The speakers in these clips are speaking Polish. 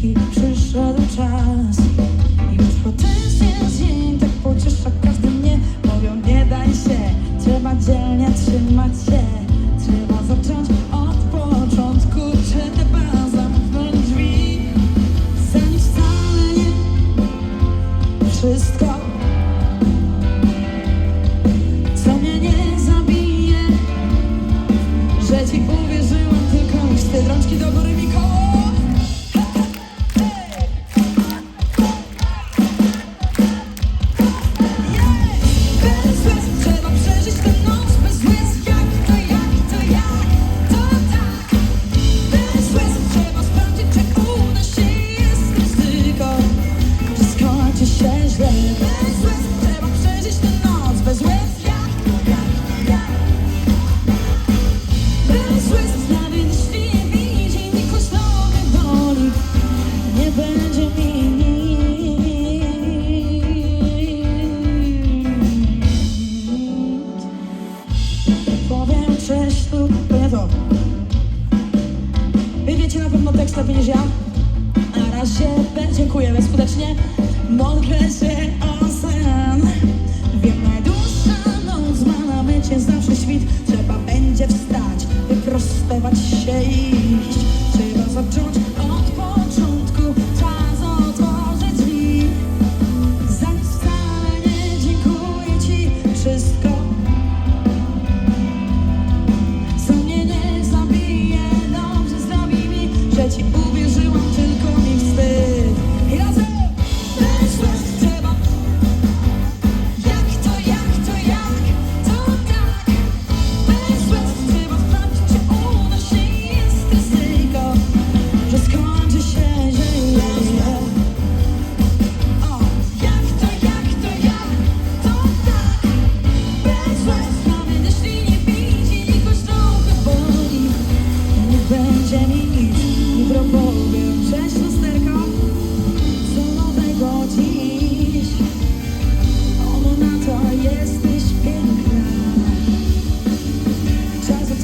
keep lepiej niż ja. A razie, się B, dziękuję bezskutecznie. Modlę się o sen. Wiem, najdłuższa noc ma na mycie zawsze świt. Trzeba będzie wstać, wyprostować się i iść.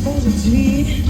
Скажуть свій.